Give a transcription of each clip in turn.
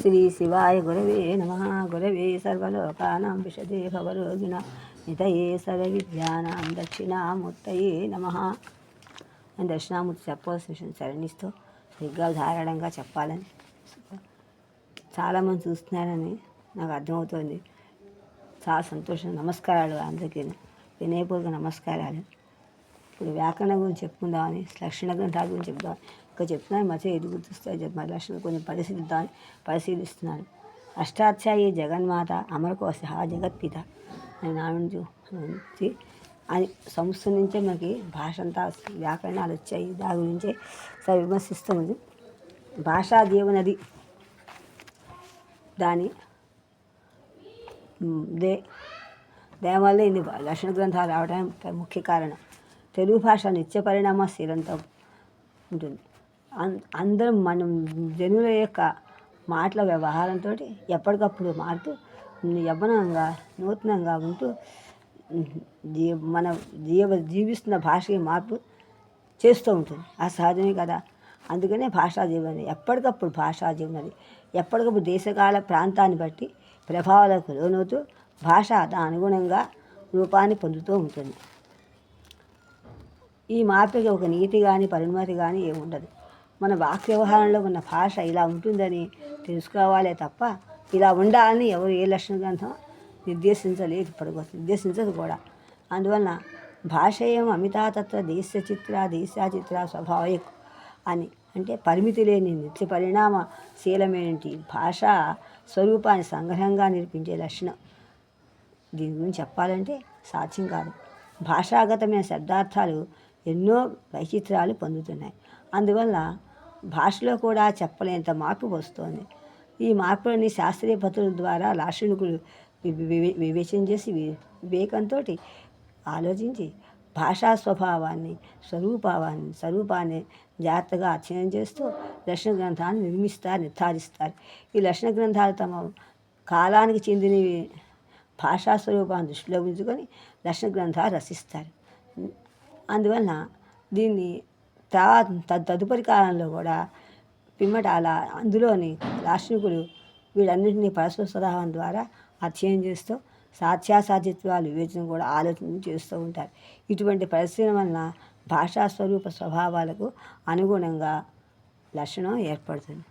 శ్రీ శివాయ గురవే నమ. గురవే సర్వలోకానాం విషదే భవరోగిణ. నితయే సర్వవిద్యానాం దక్షిణామూర్తయే నమ. అని దక్షిణామూర్తి చెప్పవలసిన విషయం చరణిస్తూ సరిగ్గా ధారాళంగా చెప్పాలని. చాలామంది చూస్తున్నారని నాకు అర్థమవుతుంది. చాలా సంతోషం. నమస్కారాలు అందరికీ. వినయపూర్వక నమస్కారాలు. ఇప్పుడు వ్యాకరణ గురించి చెప్పుకుందామని లక్షణ గ్రంథాల గురించి చెప్దాం ఇంకా చెప్తున్నాను మధ్య ఏది గుర్తిస్తాయి చెప్పి మరి లక్షణం కొంచెం పరిశీలిద్దామని పరిశీలిస్తున్నాను అష్టాధ్యాయి జగన్మాత అమరకోశ జగత్పిత అని నా నుంచి అని సంస్థ నుంచే మనకి భాష అంతా వ్యాకరణాలు వచ్చాయి. దాని గురించే విమర్శిస్తుంది భాషా దేవునది దాని దే దేవల్ల ఇన్ని లక్షణ గ్రంథాలు రావడానికి ముఖ్య కారణం. తెలుగు భాష నిత్య పరిణామశీలంతో ఉంటుంది. అందరం మనం జనుల యొక్క మాటల వ్యవహారంతో ఎప్పటికప్పుడు మారుతూ యవ్వనంగా నూతనంగా ఉంటూ జీ మన జీవ జీవిస్తున్న భాషకి మార్పు చేస్తూ ఉంటుంది. ఆ సహజమే కదా? అందుకనే భాషా జీవనం ఎప్పటికప్పుడు భాషా జీవనది ఎప్పటికప్పుడు దేశకాల ప్రాంతాన్ని బట్టి ప్రభావాలకు లోనవుతూ భాష అనుగుణంగా రూపాన్ని పొందుతూ ఉంటుంది. ఈ మార్పుకి ఒక నీతి కానీ పరిణమతి కానీ ఏముండదు. మన వాక్ వ్యవహారంలో ఉన్న భాష ఇలా ఉంటుందని తెలుసుకోవాలే తప్ప ఇలా ఉండాలని ఎవరు ఏ లక్షణ గ్రంథం నిర్దేశించలేదు ఇప్పటికొచ్చి నిర్దేశించదు కూడా అందువలన భాష ఏం అమితాతత్వ దేశ చిత్ర దేశాచిత్ర స్వభావయకు అని. అంటే పరిమితి లేని నిత్య పరిణామశీలమైనటి భాష స్వరూపాన్ని సంగ్రహంగా నిరూపించే లక్షణం. దీని గురించి చెప్పాలంటే సాధ్యం కాదు. భాషాగతమైన శబ్దార్థాలు ఎన్నో వైచిత్రాలు పొందుతున్నాయి. అందువల్ల భాషలో కూడా చెప్పలేంత మార్పు వస్తోంది. ఈ మార్పులని శాస్త్రీయ పద్ధతుల ద్వారా లాక్షణికులు వి- వివేచన చేసి వివేకంతో ఆలోచించి భాషా స్వభావాన్ని స్వరూపాన్ని స్వరూపాన్ని జాగ్రత్తగా అధ్యయనం చేస్తూ లక్షణ గ్రంథాన్ని నిర్మిస్తారు నిర్ధారిస్తారు. ఈ లక్షణ గ్రంథాలు తమ కాలానికి చెందినవి భాషా స్వరూపాన్ని దృష్టిలో ఉంచుకొని లక్షణ గ్రంథాలు రచిస్తారు. అందువలన దీన్ని తర్వాత తదుపరి కాలంలో కూడా పిమ్మట అలా అందులోని దార్శనికులు వీటన్నింటినీ పరస్పర స్వభావం ద్వారా అధ్యయనం చేస్తూ సాధ్యాసాధ్యత్వాలు వివేచన కూడా ఆలోచన చేస్తూ ఉంటారు. ఇటువంటి పరిశీలన వలన భాషా స్వరూప స్వభావాలకు అనుగుణంగా లక్షణం ఏర్పడుతుంది.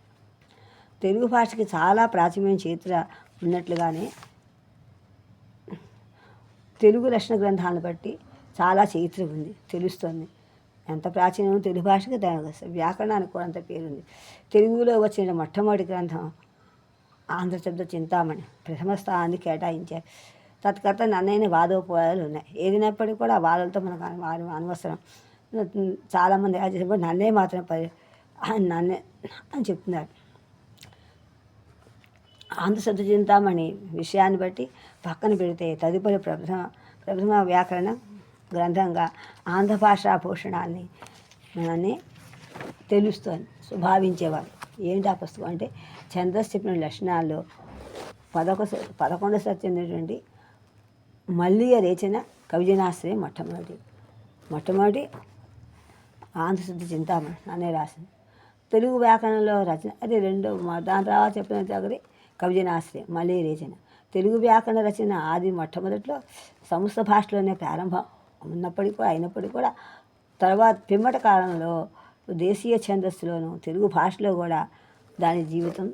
తెలుగు భాషకి చాలా ప్రాచీనమైన చరిత్ర ఉన్నట్లుగానే తెలుగు లక్షణ గ్రంథాలను బట్టి చాలా చరిత్ర ఉంది తెలుస్తుంది. ఎంత ప్రాచీనం తెలుగు భాషకి దాని వ్యాకరణానికి కూడా అంత పేరుంది. తెలుగులో వచ్చిన మొట్టమొదటి గ్రంథం ఆంధ్ర శబ్ద చింతామణి ప్రథమ స్థానాన్ని కేటాయించారు. తత్కర్త నన్నైన వాదోపాయాలు ఉన్నాయి. ఏదైనప్పటికీ కూడా ఆ వాదాలతో మనకు అన- అనవసరం. చాలామంది చేసినప్పుడు నన్నే మాత్రం పరి నన్నే అని చెప్తున్నారు. ఆంధ్రశబ్ద చింతామణి విషయాన్ని బట్టి పక్కన పెడితే తదుపరి ప్రథమ ప్రథమ వ్యాకరణం గ్రంథంగా ఆంధ్ర భాషా భూషణాన్ని మనల్ని తెలుస్తోంది భావించేవారు ఏంటి ఆ పుస్తకం అంటే చంద్రస్ చెప్పిన లక్షణాల్లో పదకొ పదకొండు చెందినటువంటి మల్లియ రేచన కవిజనాశ్రయం మొట్టమొదటి. మొట్టమొదటి ఆంధ్రశుద్ధి చింతామణి అనే రాసింది. తెలుగు వ్యాకరణంలో రచన అది రెండో దాని తర్వాత చెప్పిన దగ్గర కవిజనాశ్రయం మళ్ళీ రచన. తెలుగు వ్యాకరణ రచన ఆది మొట్టమొదట్లో సంస్థ భాషలోనే ప్రారంభం. ఉన్నప్పటికీ కూడా అయినప్పటికీ కూడా తర్వాత పిమ్మట కాలంలో దేశీయ ఛందస్సులోను తెలుగు భాషలో కూడా దాని జీవితం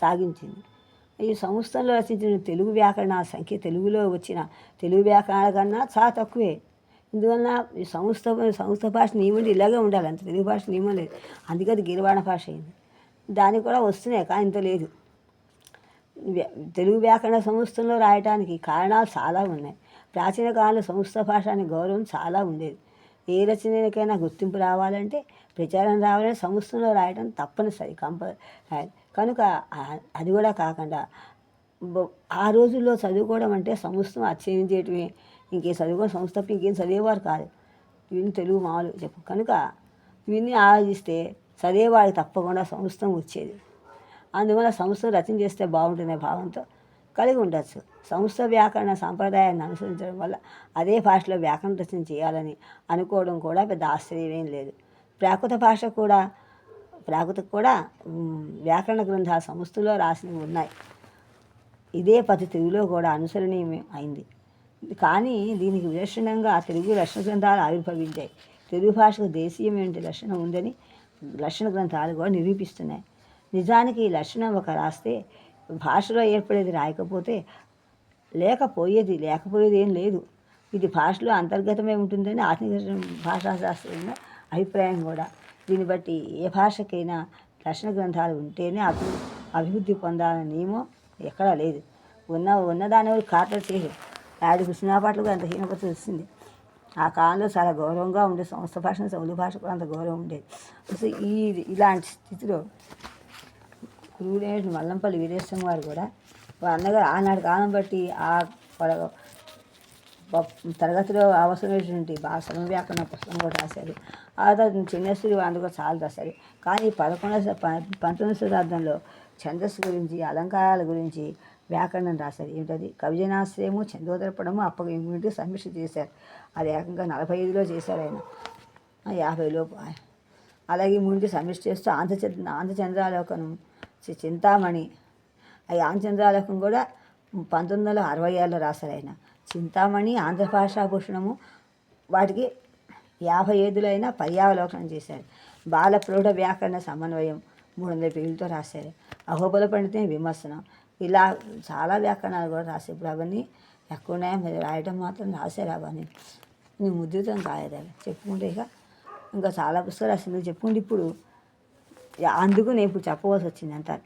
సాగించింది. ఈ సంస్థలో రచించిన తెలుగు వ్యాకరణ సంఖ్య తెలుగులో వచ్చిన తెలుగు వ్యాకరణ కన్నా చాలా తక్కువే. ఎందువల్ల ఈ సంస్థ సంస్థ భాష నియమం ఇలాగే ఉండాలి అంత తెలుగు భాష నియమం లేదు. అందుకే అది గిరివాణ భాష అయింది. దానికి కూడా వస్తున్నాయి కానీ ఇంత లేదు. తెలుగు వ్యాకరణ సంస్థలో రాయటానికి కారణాలు చాలా ఉన్నాయి. ప్రాచీన కాలంలో సంస్థ భాష అనే గౌరవం చాలా ఉండేది. ఏ రచనకైనా గుర్తింపు రావాలంటే ప్రచారం రావాలంటే సంస్థలో రాయడం తప్పనిసరి కంప కనుక అది కూడా కాకుండా ఆ రోజుల్లో చదువుకోవడం అంటే సంస్థను అధ్యయనం చేయటమే. ఇంకేం చదువుకోవడం సంస్థ ఇంకేం చదివేవారు కాదు. ఇవన్నీ తెలుగు మామూలు చెప్పు కనుక ఇవన్నీ ఆలోచిస్తే చదివేవాడికి తప్పకుండా సంస్థం వచ్చేది. అందువల్ల సంస్థను రచన చేస్తే బాగుంటుందనే భావంతో కలిగి ఉండొచ్చు. సంస్థ వ్యాకరణ సాంప్రదాయాన్ని అనుసరించడం వల్ల అదే భాషలో వ్యాకరణ రచన చేయాలని అనుకోవడం కూడా పెద్ద ఆశ్చర్యమేం లేదు. ప్రాకృత భాష కూడా ప్రాకృత కూడా వ్యాకరణ గ్రంథ సంస్థలో రాసినవి ఉన్నాయి. ఇదే పది తెలుగులో కూడా అనుసరణీయం అయింది. కానీ దీనికి విలక్షణంగా తెలుగు రక్షణ గ్రంథాలు ఆవిర్భవించాయి. తెలుగు భాషకు దేశీయమైన లక్షణం ఉందని లక్షణ గ్రంథాలు కూడా నిరూపిస్తున్నాయి. నిజానికి ఈ లక్షణం ఒక రాస్తే భాషలో ఏర్పడేది రాయకపోతే లేకపోయేది లేకపోయేది ఏం లేదు. ఇది భాషలో అంతర్గతమే ఉంటుందని ఆధునిక భాషాశాస్త్రంలో అభిప్రాయం కూడా. దీన్ని బట్టి ఏ భాషకైనా లక్షణ గ్రంథాలు ఉంటేనే అభి అభివృద్ధి పొందాలనే నియమం ఎక్కడా లేదు. ఉన్న ఉన్నదాని వరకు ఖాతరు చేయరు ఆడి కృష్ణాపాటలకు అంత హీనపతి వచ్చింది ఆ కాలంలో చాలా గౌరవంగా ఉండే సంస్థ భాష సౌలు భాష కూడా అంత గౌరవం ఉండేది. అసలు ఈ ఇలాంటి స్థితిలో గురువుడైన మల్లంపల్లి వీరేశం గారు కూడా. వాళ్ళ అన్నగారు ఆనాడు కాలం బట్టి ఆ ప- తరగతిలో అవసరమైనటువంటి భాష వ్యాకరణ పుస్తకం కూడా రాశారు. ఆ తర్వాత చిన్నశ్రీ వాళ్ళు కూడా చాలా రాశారు. కానీ పదకొండవ శ- పంతొమ్మిదవ శతాబ్దంలో ఛందస్సు గురించి అలంకారాల గురించి వ్యాకరణం రాశారు. ఏమిటది? కవిజనాశ్రయము చందోదరపడము అప్పగింటి సమీక్ష చేశారు. అది ఏకంగా నలభై ఐదులో చేశారు ఆయన. యాభైలో యాభై లోపు అలాగే ముందు సమీక్ష చేస్తూ ఆంధ్రచంద్ర ఆంధ్రచంద్రాలోకనం చింతామణి. ఆ ఆంధ్రచంద్రాలోకం కూడా పంతొమ్మిది వందల అరవై ఏళ్ళలో రాశారు ఆయన. చింతామణి ఆంధ్ర భాషాభూషణము వాటికి యాభై ఐదులైన పర్యావలోకనం చేశారు. బాల ప్రౌఢ వ్యాకరణ సమన్వయం మూడు వందల పేజీలతో రాశారు. అహోబల పండితే విమర్శనం. ఇలా చాలా వ్యాకరణాలు కూడా రాశారు. ఇప్పుడు అవన్నీ ఎక్కువ ఉన్నాయో మరి రాయడం మాత్రం రాశారు అవన్నీ. నేను ముద్రితం కాలేదు చెప్పుకుంటే ఇక ఇంకా చాలా పుస్తకాలు రాసింది చెప్పుకుంటే ఇప్పుడు అందుకు నేను ఇప్పుడు చెప్పవలసి వచ్చింది అంటారు.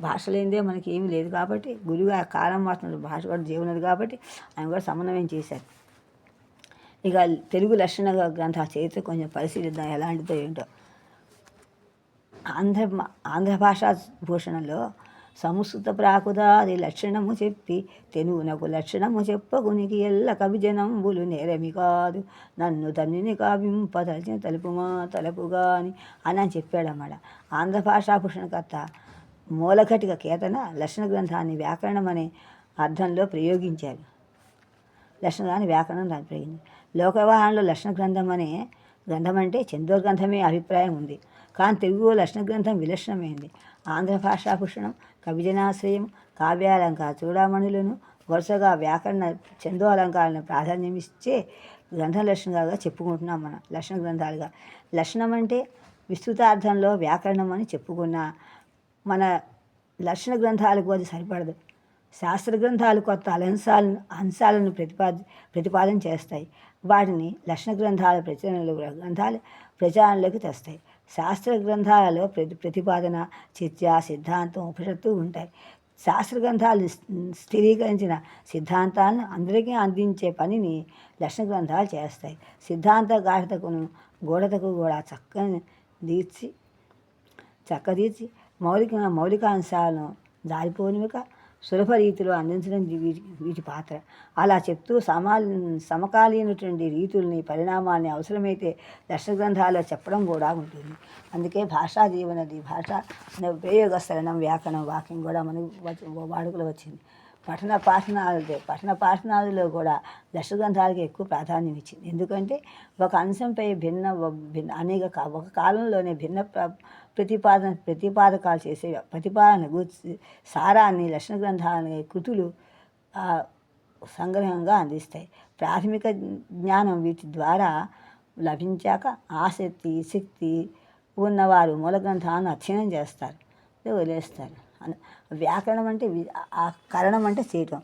భాష లేనిదే మనకి ఏమీ లేదు కాబట్టి గురువు కాలం మాత్రం భాష కూడా జీవనది కాబట్టి ఆయన కూడా సమన్వయం చేశారు. ఇక తెలుగు లక్షణ గ్రంథ చరిత్ర కొంచెం పరిశీలిద్దాం ఎలాంటిదో ఏంటో. ఆంధ్ర ఆంధ్ర భాషా భూషణలో సంస్కృత ప్రాకుదాది లక్షణము చెప్పి తెనువునకు లక్షణము చెప్పకునికి ఎల్ల కవిజనంబులు నేరమి కాదు. నన్ను తన్నిని కావింపదలిచిన తలుపుమా తలుపుగాని అని అని చెప్పాడన్నమాట ఆంధ్ర భాషాభూషణకర్త మూలఘటిక కేతన లక్షణ గ్రంథాన్ని వ్యాకరణం అనే అర్థంలో ప్రయోగించారు. లక్షణాన్ని వ్యాకరణం దాని ప్రయోగించారు. లోకవాహనంలో లక్షణ గ్రంథం అనే గ్రంథం అంటే చందో గ్రంథమే అభిప్రాయం ఉంది. కానీ తెలుగు లక్షణ గ్రంథం విలక్షణమైంది. ఆంధ్ర భాషాభూషణం కవిజనాశ్రయం కావ్యాలంకార చూడామణులను వరుసగా వ్యాకరణ చందో అలంకారాలను ప్రాధాన్యం ఇచ్చే గ్రంథ లక్షణాలుగా చెప్పుకుంటున్నాం మనం లక్షణ గ్రంథాలుగా. లక్షణం అంటే విస్తృతార్థంలో వ్యాకరణం అని చెప్పుకున్న మన లక్షణ గ్రంథాలకు అది సరిపడదు. శాస్త్ర గ్రంథాలు కొత్త అలంశాలను అంశాలను ప్రతిపాద ప్రతిపాదన చేస్తాయి. వాటిని లక్షణ గ్రంథాల ప్రచురణలు గ్రంథాలు ప్రచారంలోకి తెస్తాయి. శాస్త్ర గ్రంథాలలో ప్రతి ప్రతిపాదన చర్చ సిద్ధాంతం ఉపనిషత్తు ఉంటాయి. శాస్త్ర గ్రంథాలు స్థిరీకరించిన సిద్ధాంతాలను అందరికీ అందించే పనిని లక్షణ గ్రంథాలు చేస్తాయి. సిద్ధాంత గాఢతకును గూఢతకు కూడా చక్కని తీర్చి చక్కదీర్చి మౌలిక మౌలికాంశాలను జారిపోనివిక సులభ రీతిలో అందించడం వీటి వీటి పాత్ర. అలా చెప్తూ సమా సమకాలీనటువంటి రీతుల్ని పరిణామాన్ని అవసరమైతే దర్శన గ్రంథాల్లో చెప్పడం కూడా ఉంటుంది. అందుకే భాషా జీవనది భాష ఉపయోగ స్థలనం వ్యాకరణం వాక్యం కూడా మనకు వాడుకలో వచ్చింది. పఠన పాఠనాలు పఠన పాఠనాలలో కూడా దశగ్రంథాలకి ఎక్కువ ప్రాధాన్యం ఇచ్చింది. ఎందుకంటే ఒక అంశంపై భిన్న భిన్న అనేక ఒక కాలంలోనే భిన్న ప్రతిపాదన ప్రతిపాదకాలు చేసే ప్రతిపాదన గుర్చి సారాన్ని లక్షణ గ్రంథాలని కృతులు సంగ్రహంగా అందిస్తాయి. ప్రాథమిక జ్ఞానం వీటి ద్వారా లభించాక ఆసక్తి శక్తి ఉన్నవారు మూల గ్రంథాలను అధ్యయనం చేస్తారు. వదిలేస్తారు. వ్యాకరణం అంటే ఆ కరణం అంటే చేయటం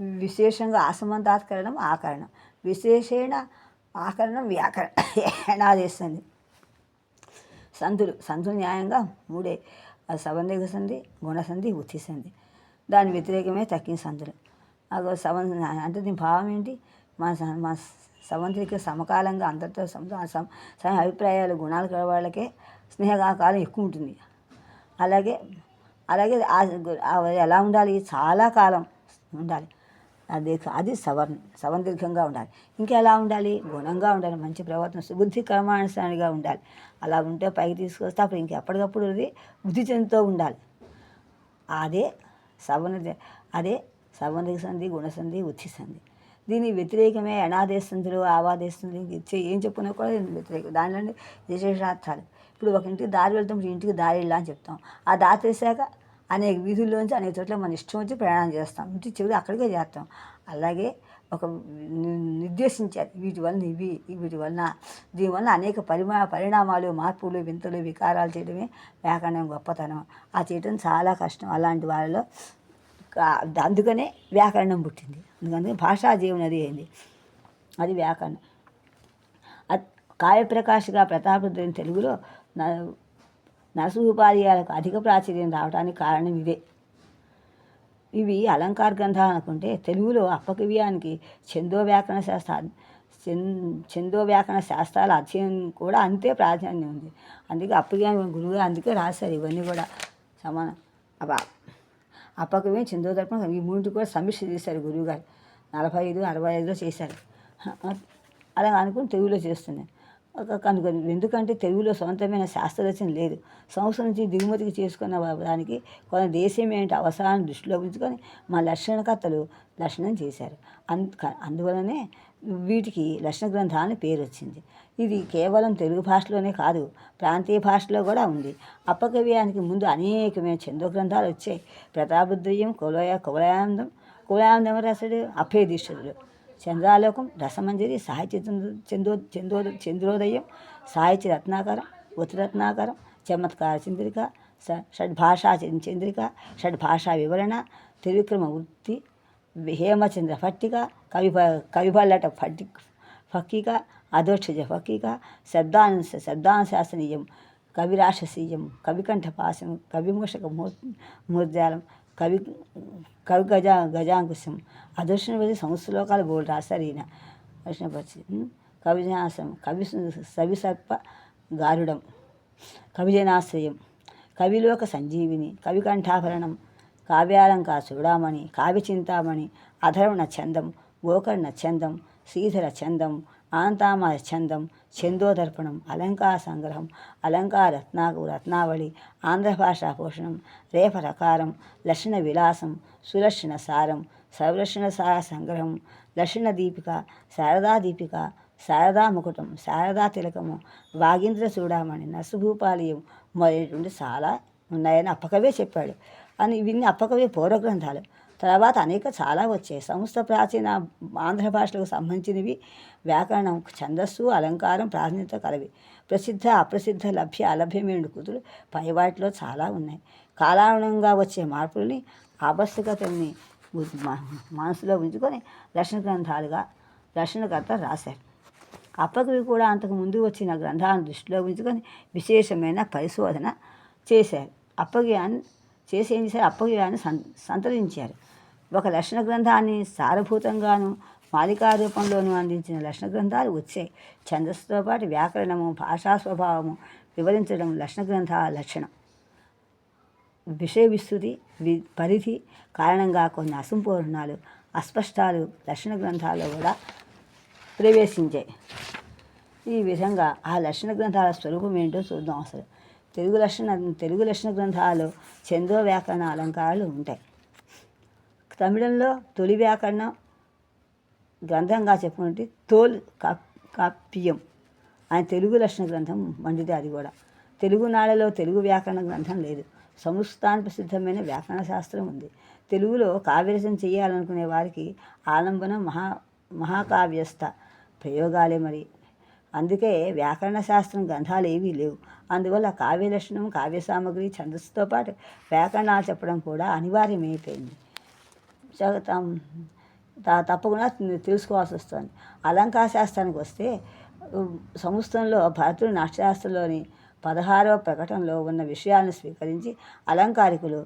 విశేషంగా ఆసమంతాత్కరణం ఆకరణం. విశేషేణ ఆకరణం వ్యాకరణ. వ్యాకరణాదేస్తుంది సంధులు. సంధులు న్యాయంగా మూడే సబంధిక సంధి గుణసంధి ఉత్తి సంధి. దాని వ్యతిరేకమే తక్కిన సంధులు. అగో సవం అంటే దీని భావం ఏంటి? మా మా సవంతికి సమకాలంగా అందరితో సమ అభిప్రాయాలు గుణాలు కల వాళ్ళకే స్నేహకాలం ఎక్కువ ఉంటుంది. అలాగే అలాగే ఎలా ఉండాలి? చాలా కాలం ఉండాలి. అది అది సవర్ణ. సవందీర్ఘంగా ఉండాలి. ఇంకా ఎలా ఉండాలి? గుణంగా ఉండాలి. మంచి ప్రవర్తన సుబుద్ధి కర్మానుసారిగా ఉండాలి. అలా ఉంటే పైకి తీసుకొస్తే అప్పుడు ఇంక ఎప్పటికప్పుడు అది బుద్ధి చెందుతూ ఉండాలి. అదే సవర్ణ అదే సవర్ణ సంధి గుణసంధి ఉత్తి సంధి. దీని వ్యతిరేకమే అనాదేశంధులు ఆవాదేశంధులు ఇచ్చే ఏం చెప్పుకున్నా కూడా వ్యతిరేకం. దానిలోనే విశేషార్థాలు. ఇప్పుడు ఒక ఇంటికి దారి వెళ్తాం ఇంటికి దారి వెళ్ళా అని చెప్తాం. ఆ దారి తెలిసాక అనేక వీధుల్లోంచి అనేక చోట్ల మన ఇష్టం వచ్చి ప్రయాణం చేస్తాం. ఇంటి చివరి అక్కడికే చేస్తాం. అలాగే ఒక నిర్దేశించారు. వీటి వలన ఇవి వీటి వలన దీనివల్ల అనేక పరిమా పరిణామాలు మార్పులు వింతలు వికారాలు చేయడమే వ్యాకరణం గొప్పతనం. ఆ చేయడం చాలా కష్టం. అలాంటి వాళ్ళలో అందుకనే వ్యాకరణం పుట్టింది. అందుకని భాషా జీవనం అది అయింది. అది వ్యాకరణం. అద్- కావ్యప్రకాష్గా ప్రతాపరుద్రుని తెలుగులో నర్సు నరసింహోపాధ్యాయులకు అధిక ప్రాచుర్యం రావడానికి కారణం ఇదే ఇవి అలంకార గ్రంథాలు అనుకుంటే తెలుగులో అప్పకవ్యానికి చందో వ్యాకరణ శాస్త్ర చందో వ్యాకరణ శాస్త్రాల అధ్యయనం కూడా అంతే ప్రాధాన్యం ఉంది. అందుకే అప్పకవ్యాని గురువు అందుకే రాశారు ఇవన్నీ కూడా సమానం అబ్బా అప్పకవ్యం చందో దర్పణం ఈ మూడు కూడా సమీక్ష చేశారు గురువుగారు నలభై ఐదు అరవై ఐదులో చేశారు. అలా అనుకుని తెలుగులో చేస్తున్నాను ఒక కనుగొని ఎందుకంటే తెలుగులో సొంతమైన శాస్త్రరచన లేదు. సంవత్సరం నుంచి దిగుమతికి చేసుకున్న దానికి కొంత దేశం ఏంటి అవసరాన్ని దృష్టిలో ఉంచుకొని మా లక్షణకర్తలు లక్షణం చేశారు. అందు అందువలనే వీటికి లక్షణ గ్రంథాలని పేరు వచ్చింది. ఇది కేవలం తెలుగు భాషలోనే కాదు ప్రాంతీయ భాషలో కూడా ఉంది. అప్పకవ్యానికి ముందు అనేకమైన చందో గ్రంథాలు వచ్చాయి. ప్రతాపద్రయం కులయ కులయాందం కులయాందం రాశాడు అభయదీశ్వరుడు చంద్రాలోకం రసమంజరి సాహిత్య చంద్ర- చందో చందో చంద్రోదయం సాహిత్య రత్నాకరం ఉత్తరత్నాకరం చమత్కార చంద్రిక షడ్భాషా చంద్రిక షడ్భాషా వివరణ త్రివిక్రమ వృత్తి హేమచంద్ర పట్టిక కవి కవిబల్లట పట్టి ఫక్కిక అధోక్షజ ఫక్కిక శబ్దాను శబ్దానుశాసనీయం కవిరాశసీయం కవికంఠపాశం కవిమూషక మూర్ మూర్జాలం కవి కవి గజ గజాంకుశం. అదర్శనపతి సంశ్లోకాలు బోర్డు రాశారు ఈయన దర్శనపరిచి కవిజనాశ్రయం కవి సవిసర్ప గారుడం కవిజనాశ్రయం కవిలోక సంజీవిని కవికంఠాభరణం కావ్యాలంకార చూడామణి కావ్యచింతామణి అధర్వణ చందం గోకర్ణ చందం శ్రీధర చందం ఆంతామయ చందం ఛందోదర్పణం అలంకార సంగ్రహం అలంకార రత్నాకు రత్నావళి ఆంధ్ర భాషా పోషణం రేఫరకారం లక్షణ విలాసం సులక్షణ సారం సర్వలక్షణ సార సంగ్రహం లక్షణ దీపిక శారదా దీపిక శారదా ముకుటం శారదా తిలకము వాగీంద్ర చూడమణి నర్సుభూపాలయం మొదలైనటువంటి చాలా ఉన్నాయని అప్పకవే చెప్పాడు. అని ఇవన్నీ అప్పకవే పూర్వగ్రంథాలు. తర్వాత అనేక చాలా వచ్చాయి. సంస్థ ప్రాచీన ఆంధ్ర భాషలకు సంబంధించినవి వ్యాకరణం ఛందస్సు అలంకారం ప్రాధాన్యత కలవి. ప్రసిద్ధ అప్రసిద్ధ లభ్య అలభ్యమైన కుతులు పైవాటిలో చాలా ఉన్నాయి. కాలానుగుణంగా వచ్చే మార్పులని ఆవశ్యకతల్ని మనసులో ఉంచుకొని దర్శన గ్రంథాలుగా దర్శనకర్త రాశారు అప్పకివి కూడా అంతకు ముందు వచ్చిన గ్రంథాలను దృష్టిలో ఉంచుకొని విశేషమైన పరిశోధన చేశారు అప్పగ్యాన్ని చేసి ఏం సం సంతరించారు. ఒక రక్షణ గ్రంథాన్ని సారభూతంగాను మాలికా రూపంలోనూ అందించిన లక్షణ గ్రంథాలు వచ్చాయి. ఛందస్సుతో పాటు వ్యాకరణము భాషా స్వభావము వివరించడం లక్షణ గ్రంథాల లక్షణం. విషయ విస్తృతి వి పరిధి కారణంగా కొన్ని అసంపూర్ణాలు అస్పష్టాలు లక్షణ గ్రంథాల్లో కూడా ప్రవేశించాయి. ఈ విధంగా ఆ లక్షణ గ్రంథాల స్వరూపం ఏంటో చూద్దాం అసలు. తెలుగు లక్షణ తెలుగు లక్షణ గ్రంథాలు చందో వ్యాకరణ అలంకారాలు ఉంటాయి. తమిళంలో తొలి వ్యాకరణం గ్రంథంగా చెప్పుకుంటే తోల్ కాప్యం. ఆయన తెలుగు లక్షణ గ్రంథం వండితే అది కూడా. తెలుగు తెలుగు వ్యాకరణ గ్రంథం లేదు. సంస్థాన ప్రసిద్ధమైన వ్యాకరణ శాస్త్రం ఉంది. తెలుగులో కావ్యరచన చేయాలనుకునే వారికి ఆలంబనం మహా మహాకావ్యస్థ ప్రయోగాలే మరి. అందుకే వ్యాకరణ శాస్త్రం గ్రంథాలు ఏవీ లేవు. అందువల్ల కావ్య లక్షణం కావ్య సామగ్రి ఛందస్సుతో పాటు వ్యాకరణాలు చెప్పడం కూడా అనివార్యమైపోయింది. సో తప్పకుండా తెలుసుకోవాల్సి వస్తుంది అలంకార శాస్త్రానికి వస్తే సంవత్సరంలో సంస్థంలో భరతుడు నాట్యశాస్త్రంలోని పదహారవ ప్రకటనలో ఉన్న విషయాలను స్వీకరించి అలంకారికులు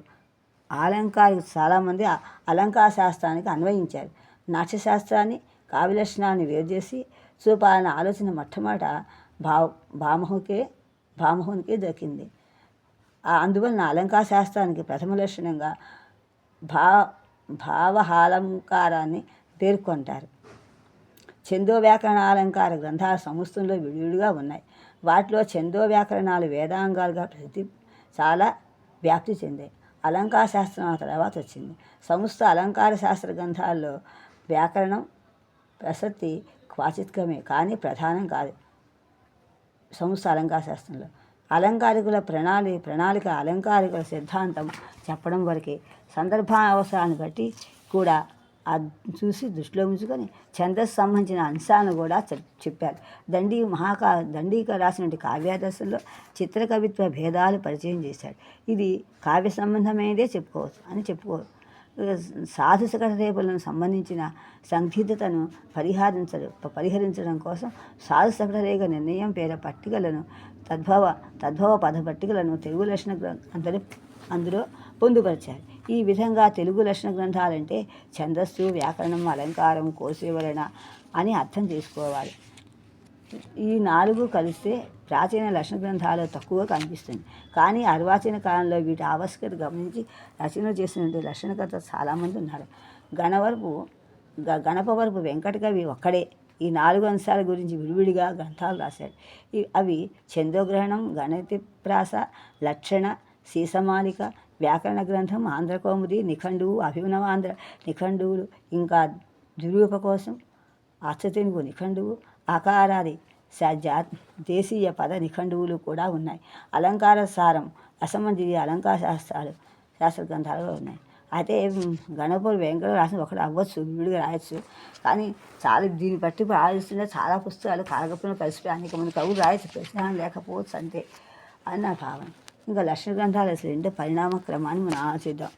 అలంకారికులు చాలామంది అలంకార శాస్త్రానికి అన్వయించారు. నాట్యశాస్త్రాన్ని కావ్యలక్షణాన్ని వేరు చేసి చూపాలన్న ఆలోచన మొట్టమొదట భా భామహుకే భామహునికే దక్కింది. ఆ అందువలన అలంకార శాస్త్రానికి ప్రథమ లక్షణంగా భా భావహాలంకారాన్ని పేర్కొంటారు. చందో వ్యాకరణ అలంకార గ్రంథాలు సంస్థంలో విడివిడిగా ఉన్నాయి. వాటిలో చందో వ్యాకరణాలు వేదాంగాలుగా ప్రతి చాలా వ్యాప్తి చెందాయి. అలంకార శాస్త్రం ఆ తర్వాత వచ్చింది. సంస్థ అలంకార శాస్త్ర గ్రంథాల్లో వ్యాకరణం ప్రసక్తి క్వాచిత్కమే కానీ ప్రధానం కాదు. సంస్థ అలంకార శాస్త్రంలో అలంకారికుల ప్రణాళి ప్రణాళిక అలంకారికుల సిద్ధాంతం చెప్పడం వరకే సందర్భావసరాన్ని బట్టి కూడా అది చూసి దృష్టిలో ఉంచుకొని ఛందస్సు సంబంధించిన అంశాలను కూడా చెప్- చెప్పారు. దండి మహాకా దండీక రాసిన కావ్యాదర్శంలో చిత్రకవిత్వ భేదాలు పరిచయం చేశాడు. ఇది కావ్య సంబంధమైనదే చెప్పుకోవచ్చు అని చెప్పుకోవచ్చు సాధు సకటరేపులను సంబంధించిన సందిగ్ధతను పరిహరించడం పరిహరించడం కోసం సాధుసకరేఖ నిర్ణయం పేర పట్టికలను తద్భవ తద్భవ పద పట్టికలను తెలుగు లక్షణ గ్రం- అందరూ అందులో పొందుపరిచారు. ఈ విధంగా తెలుగు లక్షణ గ్రంథాలంటే ఛందస్సు వ్యాకరణం అలంకారం కోశవివరణ అని అర్థం చేసుకోవాలి. ఈ నాలుగు కలిస్తే ప్రాచీన లక్షణ గ్రంథాలు తక్కువ కనిపిస్తుంది కానీ అర్వాచీన కాలంలో వీటి ఆవశ్యకత గమనించి రచనలు చేసినటువంటి లక్షణకర్త చాలామంది ఉన్నారు. గణవరపు గ- గణపవరపు వెంకటకవి ఒక్కడే ఈ నాలుగు అంశాల గురించి విడివిడిగా గ్రంథాలు రాశాడు. అవి చంద్రగ్రహణం గణిత ప్రాస లక్షణ సీసమాలిక వ్యాకరణ గ్రంథం ఆంధ్రకౌముది నిఖండువు అభినవాంధ్ర నిఖండువులు ఇంకా దురూప కోసం అచ్చతెనుగు నిఖండువు ఆకారాది జా దేశీయ పద నిఖండువులు కూడా ఉన్నాయి. అలంకార సారం అసమంజీయ అలంకార శాస్త్రాలు శాస్త్ర గ్రంథాలుగా ఉన్నాయి. అయితే మ్, గణపూర్ వెంకట రాసిన ఒకటి అవ్వచ్చు విడిగా రాయొచ్చు. కానీ చాలా దీన్ని బట్టి ఇప్పుడు ఆలోచిస్తుంటే చాలా పుస్తకాలు కాలగప్పున కలిసిపోయి అనేక మంది కవులు రాయొచ్చు. ప్రశ్న లేకపోవచ్చు అంతే అని నా భావన. ఇంకా లక్షణ గ్రంథాలు అసలు ఏంటో పరిణామ క్రమాన్ని మనం ఆలోచిద్దాం.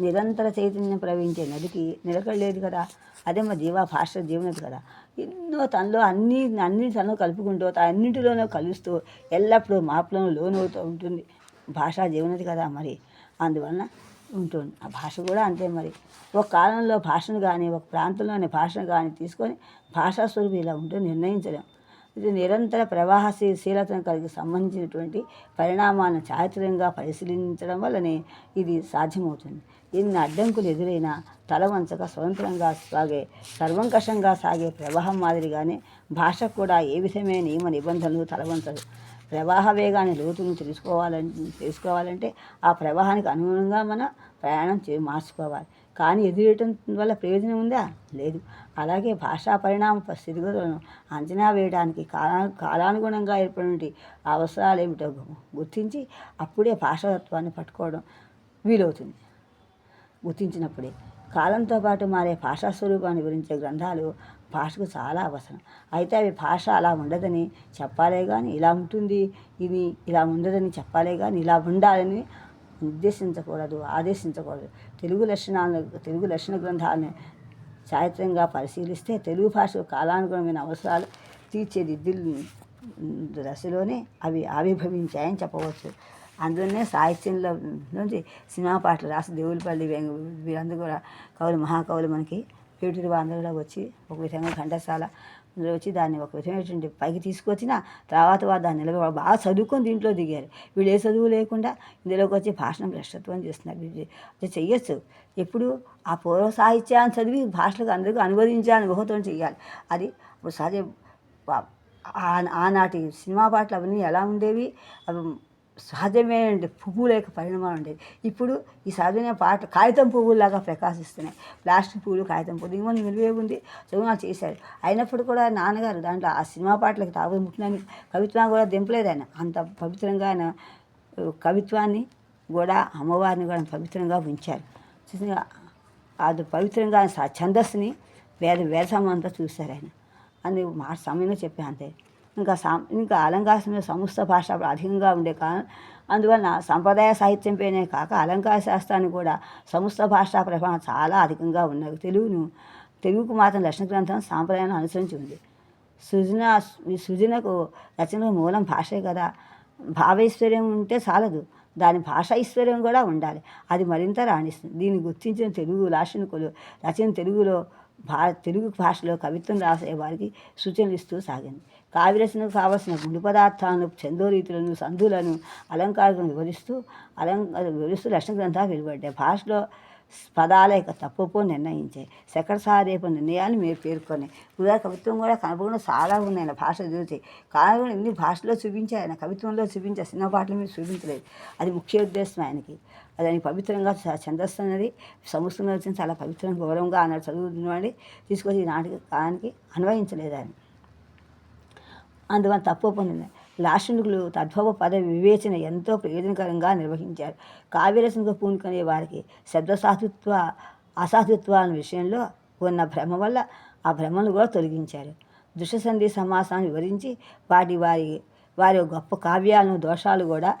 నిరంతర చైతన్యం ప్రవహించే నదికి నిలకడలేదు కదా. అదే మా జీవ భాష జీవనది కదా. ఎన్నో తనలో అన్ని అన్ని తనలో కలుపుకుంటూ అన్నింటిలోనూ కలుస్తూ ఎల్లప్పుడూ మార్పులను లోనవుతూ ఉంటుంది. భాష జీవనది కదా మరి. అందువలన ఉంటుంది. ఆ భాష కూడా అంతే మరి. ఒక కాలంలో భాషను కానీ ఒక ప్రాంతంలోని భాషను కానీ తీసుకొని భాషా స్వరూపం ఇలా ఉంటుంది నిర్ణయించడం ఇది నిరంతర ప్రవాహశీలతను కలిగి సంబంధించినటువంటి పరిణామాలను చారిత్రంగా పరిశీలించడం వల్లనే ఇది సాధ్యమవుతుంది. ఎన్ని అడ్డంకులు ఎదురైనా తల వంచక స్వతంత్రంగా సాగే సర్వంకషంగా సాగే ప్రవాహం మాదిరిగానే భాష కూడా ఏ విధమైన నియమ నిబంధనలు తలవంచదు. ప్రవాహ వేగాన్ని లోతును తెలుసుకోవాలంటే తెలుసుకోవాలంటే ఆ ప్రవాహానికి అనుగుణంగా మన ప్రయాణం చే మార్చుకోవాలి. కానీ ఎదురేయటం వల్ల ప్రయోజనం ఉందా? లేదు. అలాగే భాషా పరిణామ స్థితిగతులను అంచనా వేయడానికి కాలా కాలానుగుణంగా ఏర్పడినటువంటి అవసరాలు ఏమిటో గుర్తించి అప్పుడే భాషాతత్వాన్ని పట్టుకోవడం వీలవుతుంది. గుర్తించినప్పుడే. కాలంతో పాటు మారే భాషా స్వరూపాన్ని వివరించే గ్రంథాలు భాషకు చాలా అవసరం. అయితే అవి భాష అలా ఉండదని చెప్పాలే కానీ ఇలా ఉంటుంది ఇది ఇలా ఉండదని చెప్పాలే కానీ ఇలా ఉండాలని ఉద్దేశించకూడదు ఆదేశించకూడదు. తెలుగు లక్షణాలను తెలుగు లక్షణ గ్రంథాలను చారిత్రంగా పరిశీలిస్తే తెలుగు భాషకు కాలానుగుణమైన అవసరాలు తీర్చేదిద్దులు దశలోనే అవి ఆవిర్భవించాయని చెప్పవచ్చు. అందులోనే సాహిత్యంలో నుంచి సినిమా పాటలు రాసి దేవులపల్లి వెంగ- వీరందరూ కూడా కవులు మహాకవులు మనకి పేటూరు అందరూ వచ్చి ఒక విధంగా ఘంటసాల అందులో వచ్చి దాన్ని ఒక విధమైనటువంటి పైకి తీసుకొచ్చిన తర్వాత వారు దాన్ని నిలబడి బాగా చదువుకొని దీంట్లో దిగారు. వీళ్ళు ఏ చదువు లేకుండా ఇందులోకి వచ్చి భాషను భ్రష్టత్వం చేస్తున్నారు. అది చెయ్యొచ్చు. ఎప్పుడు ఆ పూర్వ సాహిత్యాన్ని చదివి భాషలకు అందరికీ అనువదించాలని ఊహతో చేయాలి అది ఇప్పుడు సహజ ఆ- ఆనాటి సినిమా పాటలు అవన్నీ ఎలా ఉండేవి? అవి సహజమైన పువ్వుల యొక్క పరిణామాలు ఉండేది ఇప్పుడు ఈ సహజమైన పాట కాగితం పువ్వులాగా ప్రకాశిస్తున్నాయి. ప్లాస్టిక్ పువ్వులు కాగితం పువ్వులు. ఇంకొన్ని విలువే ఉంది. చదువు చేశారు. అయినప్పుడు కూడా నాన్నగారు దాంట్లో ఆ సినిమా పాటలకు తాగు ముట్టినాన్ని కవిత్వం కూడా దింపలేదు ఆయన. అంత పవిత్రంగా ఆయన కవిత్వాన్ని కూడా అమ్మవారిని కూడా పవిత్రంగా ఉంచారు. అది పవిత్రంగా ఆయన ఛందస్సుని వేద వేదం అంతా చూశారు ఆయన. అని మా సమయంలో చెప్పే అంతే. ఇంకా సా ఇంకా అలంకార సమస్త భాష అధికంగా ఉండే కారణం అందువలన సంప్రదాయ సాహిత్యంపైనే కాక అలంకార శాస్త్రాన్ని కూడా సమస్త భాషా ప్రభావం చాలా అధికంగా ఉన్నది. తెలుగును తెలుగుకు మాత్రం లక్షణ గ్రంథం సాంప్రదాయాన్ని అనుసరించి ఉంది. సృజన ఈ సృజనకు రచనకు మూలం భాషే కదా. భావైశ్వర్యం ఉంటే చాలదు. దాని భాష ఐశ్వర్యం కూడా ఉండాలి. అది మరింత రాణిస్తుంది. దీన్ని గుర్తించిన తెలుగు లాక్షణికులు రచన తెలుగులో భా తెలుగు భాషలో కవిత్వం రాసే వారికి సూచనలు ఇస్తూ సాగింది. కావ్యరచనకు కావలసిన గుండు పదార్థాలను చందోరీతులను సంధులను అలంకారాలను వివరిస్తూ అలంక వివరిస్తూ లక్షణ గ్రంథాలు వెలువడ్డాయి. భాషలో పదాల యొక్క తప్పుపు నిర్ణయించాయి రేపు నిర్ణయాలు మీరు పేర్కొని ఉదా కవిత్వం కూడా కనపడకుండా చాలా ఉన్నాయి. ఆయన భాష చూసి కానీ ఇన్ని భాషలో చూపించాయి ఆయన కవిత్వంలో చూపించే చిన్న పాటలు మీరు చూపించలేదు. అది ముఖ్య ఉద్దేశం ఆయనకి. అది ఆయన పవిత్రంగా ఛందస్సు అనేది సంస్కృతంలో వచ్చిన చాలా పవిత్రంగా గౌరవంగా అన్నాడు చదువుతున్నవాడి తీసుకొచ్చి ఈ నాటకానికి అన్వయించలేదు ఆయన. అందువల్ల తప్పు పొందింది లాక్షణికులు తద్భవ పద వివేచన ఎంతో ప్రయోజనకరంగా నిర్వహించారు. కావ్యరచనకు పూనుకునే వారికి శబ్దసాధుత్వ అసాధుత్వాల విషయంలో ఉన్న భ్రమ వల్ల ఆ భ్రమను కూడా తొలగించారు. దుష్టసంధి సమాసాన్ని వివరించి వాటి వారి వారి గొప్ప కావ్యాలను దోషాలు కూడా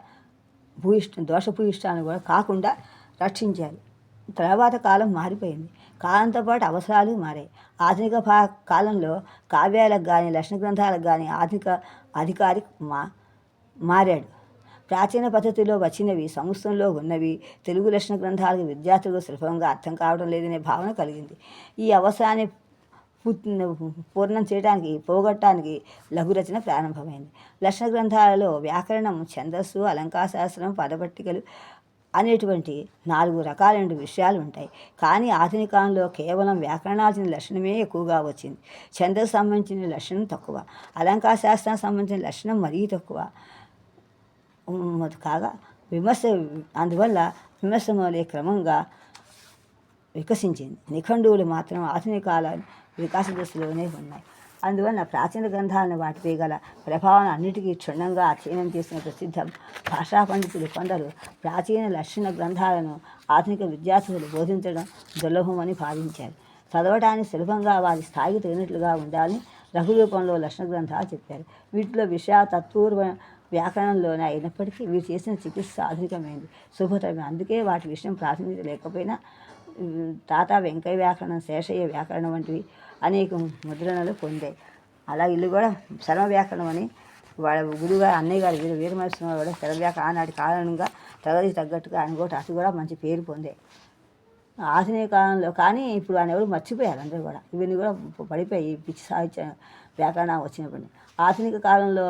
భూయిష్ట దోషభూయిష్టాలను కూడా కాకుండా రక్షించారు. తర్వాత కాలం మారిపోయింది. కాలంతో పాటు అవసరాలు మారాయి. ఆధునిక భా కాలంలో కావ్యాలకు కానీ లక్షణ గ్రంథాలకు కానీ ఆధునిక అధికారి మా మారాడు. ప్రాచీన పద్ధతిలో వచ్చినవి సంస్థంలో ఉన్నవి తెలుగు లక్షణ గ్రంథాలకు విద్యార్థులకు సులభంగా అర్థం కావడం లేదనే భావన కలిగింది. ఈ అవసరాన్ని పూర్ణం చేయడానికి పోగొట్టడానికి లఘురచన ప్రారంభమైంది. లక్షణ గ్రంథాలలో వ్యాకరణం ఛందస్సు అలంకార శాస్త్రం పదపట్టికలు అనేటువంటి నాలుగు రకాలైన విషయాలు ఉంటాయి కానీ ఆధునికంలో కేవలం వ్యాకరణాల్సిన లక్షణమే ఎక్కువగా వచ్చింది. ఛందస్సు సంబంధించిన లక్షణం తక్కువ. అలంకార శాస్త్రం సంబంధించిన లక్షణం మరీ తక్కువ. కాగా విమర్శ అందువల్ల విమర్శ క్రమంగా వికసించింది. నిఖండువులు మాత్రం ఆధునికాల వికాస దశలోనే ఉన్నాయి. అందువలన ప్రాచీన గ్రంథాలను వాటిపై గల ప్రభావం అన్నిటికీ క్షుణ్ణంగా అధ్యయనం చేసిన ప్రసిద్ధ భాషా పండితులు కొందరు ప్రాచీన లక్షణ గ్రంథాలను ఆధునిక విద్యార్థులు బోధించడం దుర్లభమని భావించారు. చదవటానికి సులభంగా వారి స్థాయికి తగినట్లుగా ఉండాలని లఘు రూపంలో లక్షణ గ్రంథాలు చెప్పారు. వీటిలో విషయ తత్పూర్వ వ్యాకరణంలోనే అయినప్పటికీ వీరు చేసిన చికిత్స ఆధునికమైంది శుభతరమే అందుకే వాటి విషయం ప్రాధాన్యత లేకపోయినా తాత వెంకయ్య వ్యాకరణం శేషయ్య వ్యాకరణం వంటివి అనేక ముద్రణలు పొందాయి. అలా ఇల్లు కూడా శరమ వ్యాకరణం అని వాళ్ళ గురువుగారు అన్నయ్య గారు వీరు వీరమహేశ్వర కూడా శర వ్యాకరణ ఆనాటి కారణంగా తరగతి తగ్గట్టుగా ఆయన కూడా అటు కూడా మంచి పేరు పొందాయి. ఆధునిక కాలంలో కానీ ఇప్పుడు ఆయన ఎవరు మర్చిపోయారు అందరూ కూడా. ఇవన్నీ కూడా పడిపోయి ఈ పిచ్చి సాహిత్య వ్యాకరణ వచ్చినప్పుడు ఆధునిక కాలంలో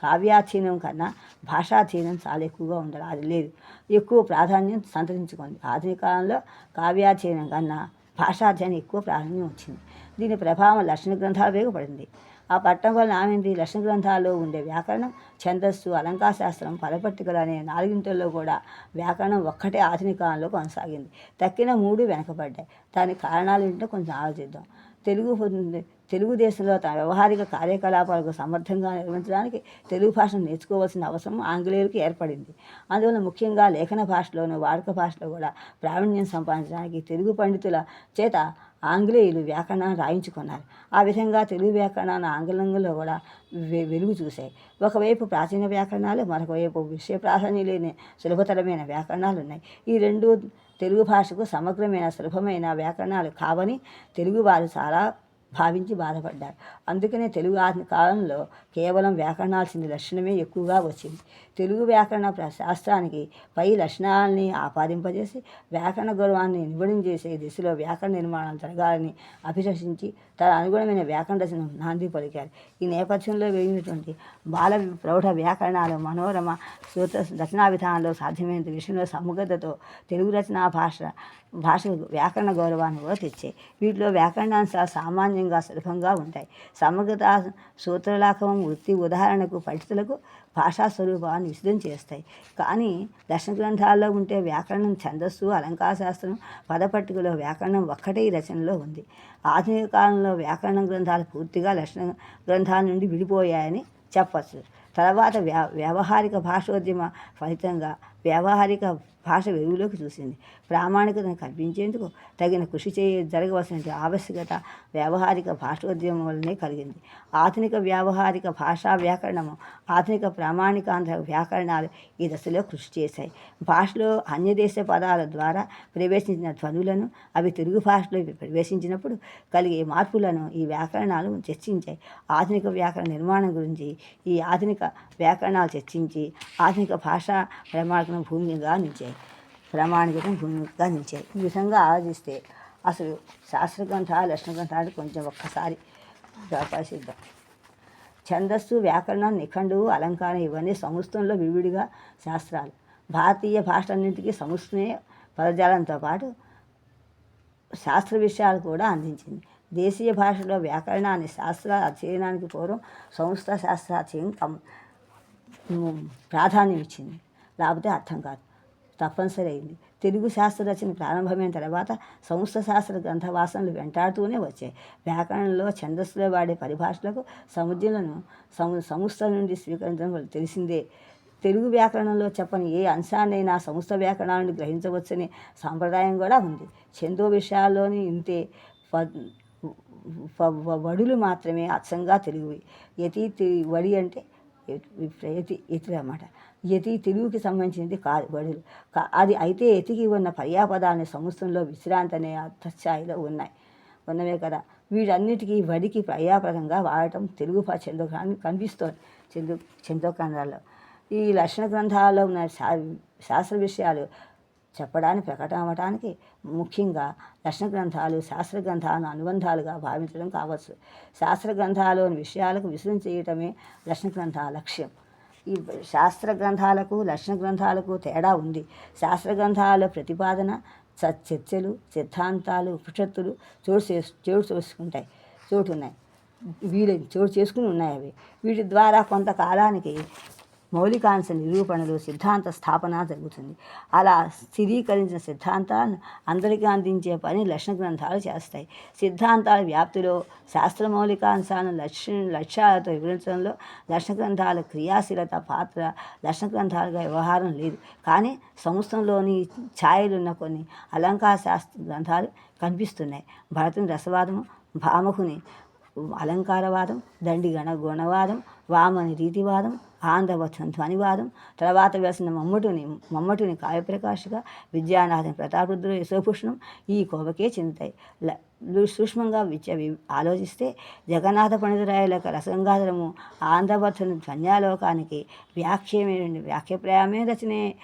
కావ్యాధీనం కన్నా భాషాధీనం చాలా ఎక్కువగా ఉండాలి. అది లేదు. ఎక్కువ ప్రాధాన్యం సంతరించుకుంది. ఆధునిక కాలంలో కావ్యాధీనం కన్నా భాషాధ్యానం ఎక్కువ ప్రాధాన్యం వచ్చింది. దీని ప్రభావం లక్షణ గ్రంథాలు మీద ఆ పట్టణం వల్ల నామింది లక్షణ గ్రంథాల్లో ఉండే వ్యాకరణం ఛందస్సు అలంకార శాస్త్రం పదపట్టికలు అనే నాలుగింటిల్లో కూడా వ్యాకరణం ఒక్కటే ఆధునిక కాలంలో కొనసాగింది. తక్కిన మూడు వెనకబడ్డాయి. దానికి కారణాలు ఏంటో కొంచెం ఆలోచిద్దాం. తెలుగు తెలుగుదేశంలో తన వ్యవహారిక కార్యకలాపాలకు సమర్థంగా నిర్వహించడానికి తెలుగు భాషను నేర్చుకోవాల్సిన అవసరం ఆంగ్లేయులకు ఏర్పడింది. అందువల్ల ముఖ్యంగా లేఖన భాషలోను వాడుక భాషలో కూడా ప్రావీణ్యం సంపాదించడానికి తెలుగు పండితుల చేత ఆంగ్లేయులు వ్యాకరణాన్ని రాయించుకున్నారు. ఆ విధంగా తెలుగు వ్యాకరణాన్ని ఆంగ్లంలో కూడా వె- వెలుగు చూశాయి. ఒకవైపు ప్రాచీన వ్యాకరణాలు మరొకవైపు విషయ ప్రాధాన్యం లేని సులభతరమైన వ్యాకరణాలు ఉన్నాయి. ఈ రెండు తెలుగు భాషకు సమగ్రమైన సులభమైన వ్యాకరణాలు కావని తెలుగువారు చాలా భావించి బాధపడ్డారు అందుకనే తెలుగు ఆధునిక కాలంలో కేవలం వ్యాకరణాల్సిన లక్షణమే ఎక్కువగా వచ్చింది. తెలుగు వ్యాకరణ శాస్త్రానికి పై లక్షణాలని ఆపాదింపజేసి వ్యాకరణ గౌరవాన్ని నిబిడం చేసే దిశలో వ్యాకరణ నిర్మాణం జరగాలని అభిలషించి తన అనుగుణమైన వ్యాకరణ రచన నాంది పలికారు. ఈ నేపథ్యంలో వేయినటువంటి బాల ప్రౌఢ వ్యాకరణాలు మనోరమ సూత్ర రచనా విధానంలో సాధ్యమైన విషయంలో సమగ్రతతో తెలుగు రచనా భాష భాష వ్యాకరణ గౌరవాన్ని కూడా తెచ్చాయి. వీటిలో వ్యాకరణాంశాలు సామాన్యంగా సులభంగా ఉంటాయి. సమగ్రత సూత్రలాఘవం వృత్తి ఉదాహరణకు పరిస్థితులకు భాషా స్వరూపాన్ని విశుద్ధం చేస్తాయి. కానీ దర్శన గ్రంథాల్లో ఉంటే వ్యాకరణం ఛందస్సు అలంకార శాస్త్రం పదపట్టికలో వ్యాకరణం ఒక్కటే ఈ రచనలో ఉంది. ఆధునిక కాలంలో వ్యాకరణ గ్రంథాలు పూర్తిగా లక్షణ గ్రంథాల నుండి విడిపోయాయని చెప్పచ్చు. తర్వాత వ్యా వ్యావహారిక భాషోద్యమ ఫలితంగా వ్యావహారిక భాష వెలుగులోకి చూసింది. ప్రామాణికతను కల్పించేందుకు తగిన కృషి చేయ జరగవలసిన ఆవశ్యకత వ్యావహారిక భాషోద్యమం వల్లనే కలిగింది. ఆధునిక వ్యావహారిక భాషా వ్యాకరణము ఆధునిక ప్రామాణికాంధ్ర వ్యాకరణాలు ఈ దశలో కృషి చేశాయి. భాషలో అన్యదేశ పదాల ద్వారా ప్రవేశించిన ధ్వనులను అవి తెలుగు భాషలో ప్రవేశించినప్పుడు కలిగే మార్పులను ఈ వ్యాకరణాలు చర్చించాయి. ఆధునిక వ్యాకరణ నిర్మాణం గురించి ఈ ఆధునిక వ్యాకరణాలు చర్చించి ఆధునిక భాషా ప్రమాణికం భూమిగా నిలిచాయి ప్రామాణికం భూమిగా నిలిచాయి ఈ విధంగా ఆలోచిస్తే అసలు శాస్త్ర గ్రంథాలు లక్షణ గ్రంథాలు కొంచెం ఒక్కసారి పరిశీలిద్దాం ఛందస్సు వ్యాకరణం నిఖండు అలంకారం ఇవన్నీ సంస్కృతంలో వివిడిగా శాస్త్రాలు. భారతీయ భాషలన్నింటికీ సంస్కృతమే పదజాలంతో పాటు శాస్త్ర విషయాలు కూడా అందించింది. దేశీయ భాషలో వ్యాకరణాన్ని శాస్త్ర అధ్యయనానికి పూర్వం సంస్థ శాస్త్రాధ్యయనం ప్రాధాన్యం ఇచ్చింది లేకపోతే అర్థం కాదు. తప్పనిసరి అయింది. తెలుగు శాస్త్ర రచన ప్రారంభమైన తర్వాత సంస్థ శాస్త్ర గ్రంథ వాసనలు వెంటాడుతూనే వచ్చాయి. వ్యాకరణంలో ఛందస్సులో వాడే పరిభాషలకు సముద్రులను సము సంస్థ నుండి స్వీకరించడం తెలిసిందే. తెలుగు వ్యాకరణంలో చెప్పని ఏ అంశాన్నైనా సంస్థ వ్యాకరణాన్ని గ్రహించవచ్చనే సాంప్రదాయం కూడా ఉంది. చందో విషయాల్లోని ఇంతే ప- వడులు మాత్రమే అచ్చంగా తెలుగువి. యతి వడి అంటే ఎతి- యతి అన్నమాట. యతి తెలుగుకి సంబంధించింది కాదు వడులు కా- అది అయితే ఎతికి ఉన్న పర్యాపదాన్ని సంవత్సరంలో విశ్రాంతి అనే అర్థస్థాయిలో ఉన్నాయి. ఉన్నవే కదా. వీటన్నిటికీ వడికి పర్యాపదంగా వాడటం తెలుగు భా- చంద్రగ్రాన్ని కనిపిస్తోంది. చంద్ర చంద్రగ్రంథాల్లో ఈ లక్షణ గ్రంథాల్లో ఉన్న శా శాస్త్ర విషయాలు చెప్పడానికి ప్రకటన అవ్వటానికి ముఖ్యంగా లక్షణ గ్రంథాలు శాస్త్ర గ్రంథాలను అనుబంధాలుగా భావించడం కావచ్చు. శాస్త్ర గ్రంథాలోని విషయాలకు విసురం చేయటమే లక్షణ గ్రంథాల లక్ష్యం. ఈ శాస్త్ర గ్రంథాలకు లక్షణ గ్రంథాలకు తేడా ఉంది. శాస్త్ర గ్రంథాల ప్రతిపాదన చ- చర్చలు సిద్ధాంతాలు ఉపనిషత్తులు చోటు చేసు చోటు చేసుకుంటాయి చోటు ఉన్నాయి. వీలు చోటు చేసుకుని ఉన్నాయి అవి. వీటి ద్వారా కొంతకాలానికి మౌలికాంశ నిరూపణలు సిద్ధాంత స్థాపన జరుగుతుంది. అలా స్థిరీకరించిన సిద్ధాంతాలను అందరికీ అందించే పని లక్షణ గ్రంథాలు చేస్తాయి. సిద్ధాంతాల వ్యాప్తిలో శాస్త్ర మౌలికాంశాలను లక్ష్య లక్ష్యాలతో వివరించడంలో లక్షణ గ్రంథాల క్రియాశీలత పాత్ర లక్షణ గ్రంథాలుగా వ్యవహారం లేదు. కానీ సంస్థంలోని ఛాయలున్న కొన్ని అలంకార శాస్త్ర గ్రంథాలు కనిపిస్తున్నాయి. భరతుని రసవాదము భామకుని అలంకారవాదం దండి గణ గుణవాదం వామని రీతివాదం ఆంధ్రవచన ధ్వనివాదం తర్వాత వేసిన మమ్మటుని మమ్మటుని కావ్యప్రకాశగా విద్యానాథం ప్రతాపరుద్రు యశోభూషణం ఈ కోవకే చెందుతాయి. లు- సూక్ష్మంగా విచ ఆలోచిస్తే జగన్నాథ పండితురాయల రసంగాధరము ఆంధ్రవచన ధ్వన్యాలోకానికి వ్యాఖ్యమే వ్యాఖ్యప్రాయమే రచనే.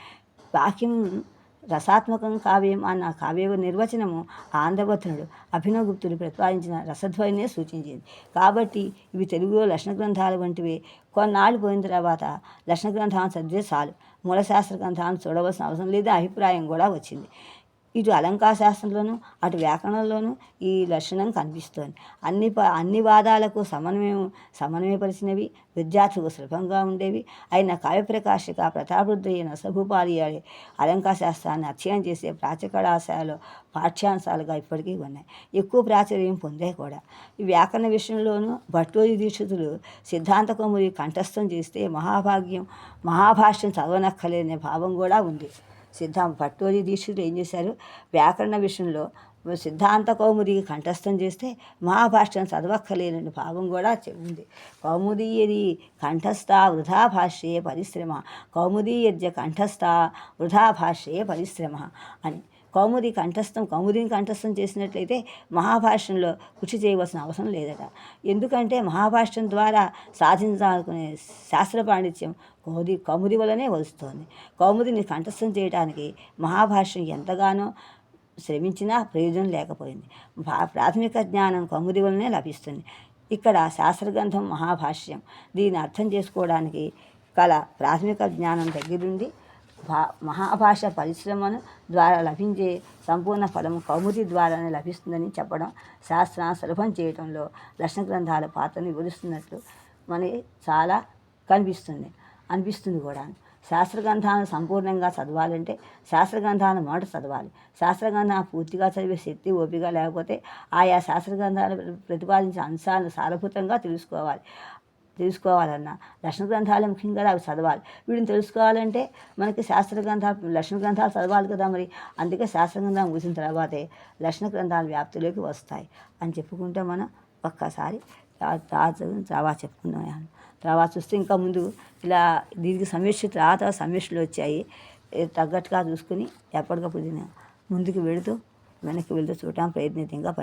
వాక్యం రసాత్మకం కావ్యం అన్న కావ్య నిర్వచనము ఆంధ్రవచనుడు అభినవగుప్తుడు ప్రతిపాదించిన రసధ్వనినే సూచించింది. కాబట్టి ఇవి తెలుగులో లక్షణ గ్రంథాలు వంటివి. కొన్నాళ్ళు పోయిన తర్వాత లక్షణ గ్రంథాలను చదివే చాలు. మూలశాస్త్ర గ్రంథాలను చూడవలసిన అవసరం లేదా అభిప్రాయం కూడా వచ్చింది. ఇటు అలంకార శాస్త్రంలోనూ అటు వ్యాకరణంలోనూ ఈ లక్షణం కనిపిస్తోంది. అన్ని అన్ని వాదాలకు సమన్వయం సమన్వయపరిచినవి విద్యార్థులకు సులభంగా ఉండేవి. అయిన కావ్యప్రకాశిక ప్రతాపరుద్రయ్య నసభూపాలి అలంకార శాస్త్రాన్ని అధ్యయనం చేసే ప్రాచకళాశాలలో పాఠ్యాంశాలుగా ఇప్పటికీ ఉన్నాయి. ఎక్కువ ప్రాచుర్యం పొందే కూడా. ఈ వ్యాకరణ విషయంలోనూ భట్టోజీ దీక్షితులు సిద్ధాంత కొమ్మురి కంఠస్థం చేస్తే మహాభాగ్యం మహాభాష్యం చదవనక్కలేనే భావం కూడా ఉంది. సిద్ధాం పట్టోజీ దీక్షితులు ఏం చేశారు? వ్యాకరణ విషయంలో సిద్ధాంత కౌముదికి కంఠస్థం చేస్తే మహాభాష్యం చదవక్కలేనని భావం కూడా చె- ఉంది కౌముదీయది కంఠస్థ వృధా భాష్యే పరిశ్రమ. కౌముదీయద్య కంఠస్థ వృధా భాష్యే పరిశ్రమ అని. కౌముది కంఠస్థం కౌముదిని కంఠస్థం చేసినట్లయితే మహాభాష్యంలో కృషి చేయవలసిన అవసరం లేదట. ఎందుకంటే మహాభాష్యం ద్వారా సాధించాలనుకునే శాస్త్ర పాండిత్యం కౌది కౌముది వలనే వస్తుంది కౌముదిని కంఠస్థం చేయడానికి మహాభాష్యం ఎంతగానో శ్రమించినా ప్రయోజనం లేకపోయింది. భా- ప్రాథమిక జ్ఞానం కౌముది వలనే లభిస్తుంది. ఇక్కడ శాస్త్రగ్రంథం మహాభాష్యం. దీన్ని అర్థం చేసుకోవడానికి కల ప్రాథమిక జ్ఞానం దగ్గరుండి భా మహాభాష పరిశ్రమను ద్వారా లభించే సంపూర్ణ ఫలం కౌముది ద్వారానే లభిస్తుందని చెప్పడం శాస్త్రాన్ని సులభం చేయడంలో లక్షణ గ్రంథాల పాత్రను వివరిస్తున్నట్లు మనకి చాలా కనిపిస్తుంది. అనిపిస్తుంది కూడా. శాస్త్ర గ్రంథాలను సంపూర్ణంగా చదవాలంటే శాస్త్ర గ్రంథాలను మొదట చదవాలి. శాస్త్ర గ్రంథాలను పూర్తిగా చదివే శక్తి ఓపిక లేకపోతే ఆయా శాస్త్ర గ్రంథాలు ప్రతిపాదించిన అంశాలను సారభూతంగా తెలుసుకోవాలి. తెలుసుకోవాలన్నా లక్షణ గ్రంథాలు ముఖ్యంగా అవి చదవాలి. వీటిని తెలుసుకోవాలంటే మనకి శాస్త్ర గ్రంథాలు లక్షణ గ్రంథాలు చదవాలి కదా మరి. అందుకే శాస్త్ర గ్రంథం ముగిసిన తర్వాతే లక్షణ గ్రంథాల వ్యాప్తిలోకి వస్తాయి అని చెప్పుకుంటే మనం ఒక్కసారి తర్వాత చెప్పుకున్నాను తర్వాత చూస్తే ఇంకా ముందు ఇలా దీనికి సమీక్ష తర్వాత సమీక్షలు వచ్చాయి. తగ్గట్టుగా చూసుకుని ఎప్పటికప్పుడు దీన్ని ముందుకు వెళుతూ వెనక్కి వెళుతూ చూడటానికి ప్రయత్నితంగా పరిస్థితి